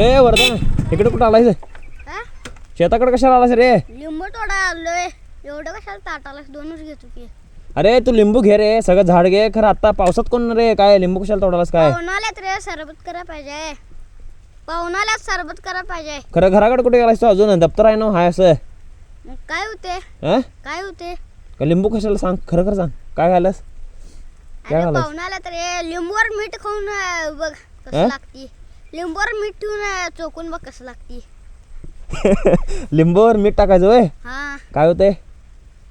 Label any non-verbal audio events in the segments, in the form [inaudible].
ए वर्धन इकडे कुठं आलायस? हा? शेताकडे कशाला आलास रे? लिंबू तोडा आलोय. एवढं कशाला ताटाला दोनच घेतो की. अरे तू लिंबू घे रे. सगळं झाड घे. खरं आता पावसात कोण रे? काय लिंबू कशाला तोडालास काय? पाहुणाल्यात रे सरबत करा पाहिजे. पाहुणाल्यात सरबत करा पाहिजे. खरं घराकडे कुठे गेलास तू? अजून दप्तर आहे ना? हाय असं. मग काय होते? हा? काय होते? का लिंबू कशाला सांग? खरं खरं सांग. काय घालास काय अरे घालायचं? पाहुणाल्यात रे. लिंबूवर मीठ खाऊन अं, बघ? कसं लागती. लिंबूवर मीठ ठेवून चोकून बघ कसं लागती. [laughs] लिंबूवर मीठ टाकायचं वय हा. काय होतंय?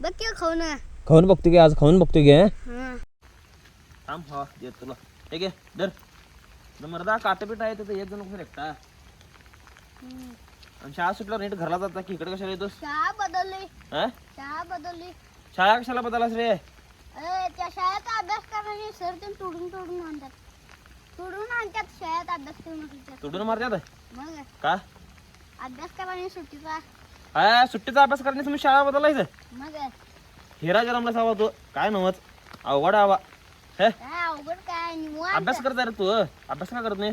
बघ की खाऊन. खाऊन बघतो की आज खाऊन बघतो की हा? थांब हा देत तुला. ठीक आहे दर मर्दा काटपीठ आहे तिथं एक जण कसं एकटा. आणि शाळा सुटल्यावर नीट घरला जाता की इकडे कशाला येतोस? शाळा बदलली. हा? शाळा बदलली. शाळा कशाला बदलास रे? अरे त्या शाळेत अभ्यास करणारे सर ते तोडून तोडून आणतात. तोडून आणतात शाळेत अभ्यास करून असतात तुडून मारत्यात मग? का? अभ्यास करायला सुट्टीचा. हा सुट्टीचा अभ्यास करण्यास तुम्ही शाळा बदलायचं मग? हिरा जरमला सावा तू. काय नवच? अवघड आवा हे? काय अवघड काय? निवांत. अभ्यास करत रे तू अभ्यास का करत नाही?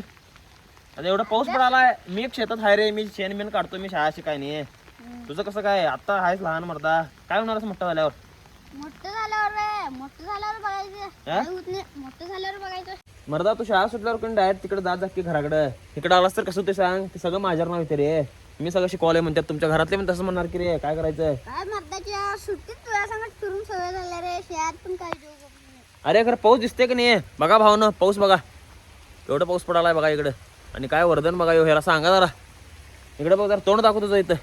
आता एवढा पाऊस पडालाय. मी एक शेतात हाय रे. मी शेण बिन काढतो मी शाळा शिकाय नाही. तुझं कसं काय? आता आहेस लहान मरदा. काय होणार असं मोठं झाल्यावर? मोठं झाल्यावर मोठं झाल्यावर हा? मोठं झाल्यावर बघायचं. मर्दा तू शाळा सुटल्यावर कोणी डायरेक्ट तिकडे जात जा की घराकडे. तिकडे आलास तर कसं ते सांग? ते सगळं माझ्यावर नाव येते रे. मी सगळं शिकवलंय म्हणतात. तुमच्या घरातले पण तसं म्हणणार की रे. काय करायचं काय मर्दाच्या सुट्टीत तुझ्या सांगत फिरून सवय झाल्या रे. शाळेत पण काय देऊ शकत नाही. अरे खरं पाऊस दिसते की नाही? बघा भावनं पाऊस बघा. एवढं पाऊस पडालाय बघा इकडं. आणि काय वर्धन बघा ह्यो ह्याला सांगा जरा. इकडे बघ जरा तोंड दाखव तुझं इथं.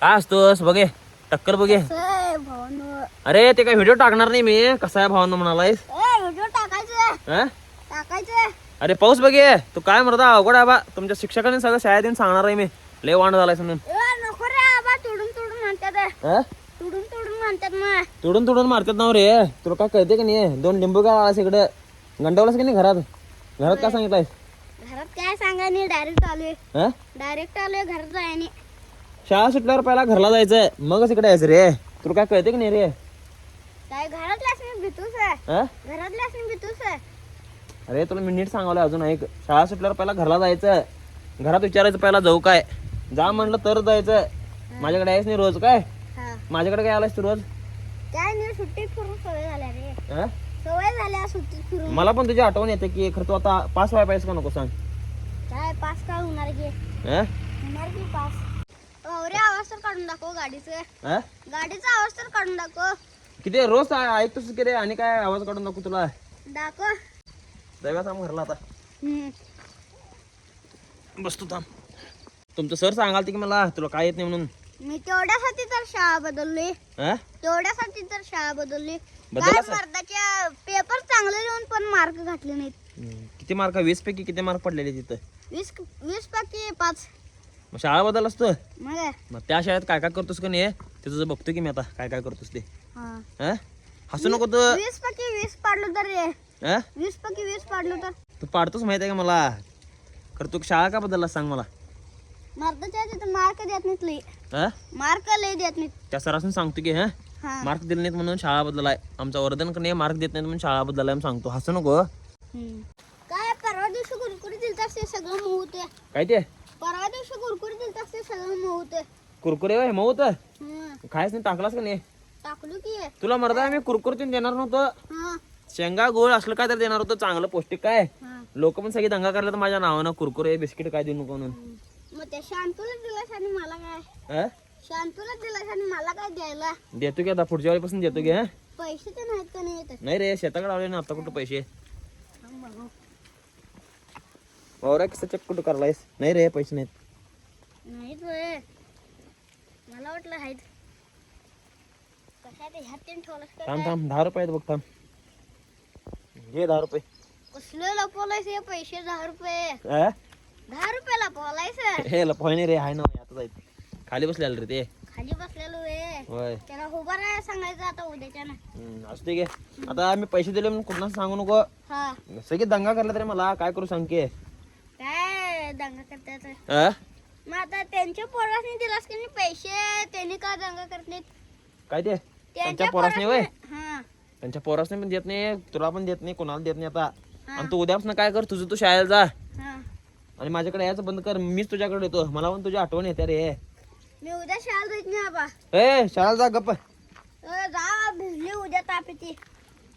काय असतोस? बघे. टक्कर बघे. भावानं. अरे ते काय व्हिडिओ टाकणार नाही मी. कसा आहे भावनं म्हणालायस? हा? अरे पाऊस बघे. तू काय म्हणता अवघड आहे बा. तुमच्या शिक्षकांनी सगळं शाळेत येऊन सांगणार आहे मी. लय वाण झालाय म्हणून. तोडून तोडून हा? मारतात ना रे. तुला काय कळते का नाही? दोन लिंबू काय आलास इकडे? गंडवलास की नाही घरात? घरात काय सांगितलंय घरात काय सांगा नाही डायरेक्ट आलोय हा? डायरेक्ट आलोय घरात जायने. शाळा सुटल्यावर पहिला घरला जायचं मगच इकडे यायचं रे. तुला काय कळते की नाही रे? काय घरातल्याच मी भीतूस आहे हा? घरातल्याच मी भीतूस आहे अरे तुला मी नीट सांगावलं अजून ऐक शाळा सुटल्यावर पहिला घरला जायचं. घरात विचारायचं पहिला जाऊ काय. जा म्हणलं तर जायचं. माझ्याकडे यायच नाही रोज काय? हा. माझ्याकडे काय आलास तू रोज? काय नाही सुट्टीत फिरून सवय झाल्या रे. हा? सवय झाल्या सुट्टीत फिरून. मला पण तुझी आठवण येते की खरं तू आता पास व्हाय पाहिजे का नको सांग. काय पास काय होणार की? हा? होणार की पास? अरे आवाज तर काढून दाखव गाडीचं. हा? गाडीचा आवाज तर काढून दाखव. किती रोज ऐकतोस की रे? आणि काय आवाज काढून नको तुला? दाखव. थांब घरला आता. बसतो थांब. तुमचं सर सांगाल की मला तुला काय येत नाही म्हणून? मी तेवढ्यासाठी तर शाळा बदलली. हा? तेवढ्यासाठी तर शाळा बदलली. काय? मर्दाच्या पेपर चांगले लिहून पण मार्क घातले नाहीत. हम्म. किती मार्क वीस पैकी किती मार्क पडलेले तिथं? वीस वीस पैकी पाच. मग शाळा बदल असतो मग काय? मग त्या शाळेत काय काय करतोस का नाही? तुझं बघतो की मी आता काय काय करतोस ते? हा. हसू नको तू. वीस पैकी वीस पाडलो तर रे. हा? वीस पैकी वीस पाडलो तर. तू पाडतोस माहिती आहे का मला? खरं तू शाळा का बदलला सांग मला? मर्दाच्या तिथं मार्क देत नाहीत लई. हा? मार्क लई देत नाहीत. त्या सरासून सांगतो की हा? हा. मार्क दिले नाहीत म्हणून शाळा बदलाय आमचा वर्धन का नाही मार्क देत नाहीत म्हणून शाळा बदलाय म्हणून सांगतो. हसू नको हम्म. काय परवा दिवशी कुरकुरी दिलत असते सगळं मऊ होते काय ते? परवा दिवशी कुरकुरी दिलत असते सगळं मऊ होते कुरकुरे मऊ हम्म. खायच नाही टाकलास का नाही? टाकलो की. तुला मर्दा मी कुरकुरतीन देणार नव्हतं. हा. शेंगा गोळ असलं काय तर देणार होतं चांगलं पौष्टिक काय? हा. लोक पण सगळी दंगा करले तर माझ्या नावानं कुरकुरे बिस्किट काय देऊ नको म्हणून. हम्म. मग त्या शांतूला दिलास आणि मला काय? हा? शांतूला दिलास आणि मला काय द्यायला? देतो की आता पुढच्या वेळेपासून देतो की हा? पैसे तर नाहीत का नाही नाही रे शेताकडे आले ना आता कुठं पैसे? थांब बघू. वावरा कसं चेक कुठं करलायस नाही रे पैसे नाहीत. नाहीत होय. मला वाटलं आहेत थांब? थांब दहा रुपये आहेत बघ थांब. घे दहा रुपये. कसलं लपवलायस हे? पैसे दहा रुपये? दहा रुपये लपवलायस? हे लपवाय नाही रे हाय ना आता जायचं खाली बसलेलं रे ते. खाली बसलेलो वे होय. त्याला उभा राहायला सांगायचं आता उद्याच्या ना. असू दे आता मी पैसे दिले म्हणून कुणाला सांगू नको. हा. सगळे दंगा करला तरी मला काय करू सांग की? काय दंगा करतात हा? मग आता त्यांच्या पोरासनी दिलास की पैसे? त्यांनी का दंगा करत नाहीत? काय ते? त्यांच्या पोरासने वय? हा. त्यांच्या पोरासने पण देत नाही तुला पण देत नाही कोणाला देत नाही आता. आणि तू उद्यापासून काय कर तुझं तू शाळेला जा. हा. आणि माझ्याकडे यायचं बंद कर मीच तुझ्याकडे येतो. मला पण तुझी आठवण येते रे. मी उद्या नाही आबा. ए शाळेला जा गप्प. अ, जा भिजली उद्या ताप येते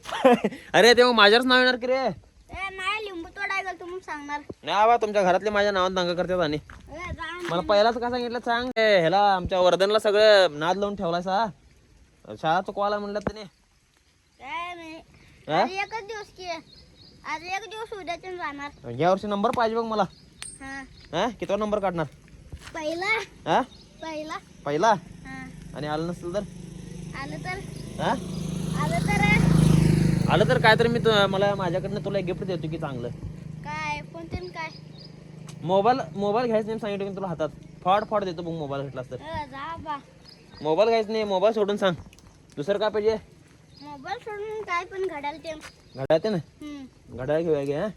[laughs] अरे ते मग माझ्याच नाव येणार की रे? ए नाही लिंबू तोडाय गेल तुम्ही सांगणार. नाही बाबा तुमच्या घरातले माझ्या नावात दंग करतात आणि. ए, जा मला पहिलाच का सांगितलं सांग. ए, ह्याला आमच्या वर्धनला सगळं नाद लावून ठेवलाय सा शाळा चुकवायला म्हणलं त्याने काय नाही हा? आज एकच दिवस की. आज एक दिवस उद्याच्या जाणार. या वर्षी नंबर पाहिजे बघ मला. हा. हा? कितवा नंबर काढणार? पहिला. हा? पहिला. पहिला? हा. आणि आलं नसेल तर? आलं तर? हा? आलं तर? आलं तर काय तर मी तु- मला माझ्याकडनं तुला गिफ्ट देतो की चांगलं. काय? कोणते काय? मोबाईल मोबाईल घ्यायचं नाही सांगितलं की तुला हातात. फॉड फॉड देतो बघ मोबाईल घेतलास तर. अ, जा बा. मोबाईल घ्यायचं नाही मोबाईल सोडून सांग. दुसरं काय पाहिजे? मोबाईल सोडून काय पण घडाल ते. घड्याळ ते ना? घड्याळ घेऊया घे हा.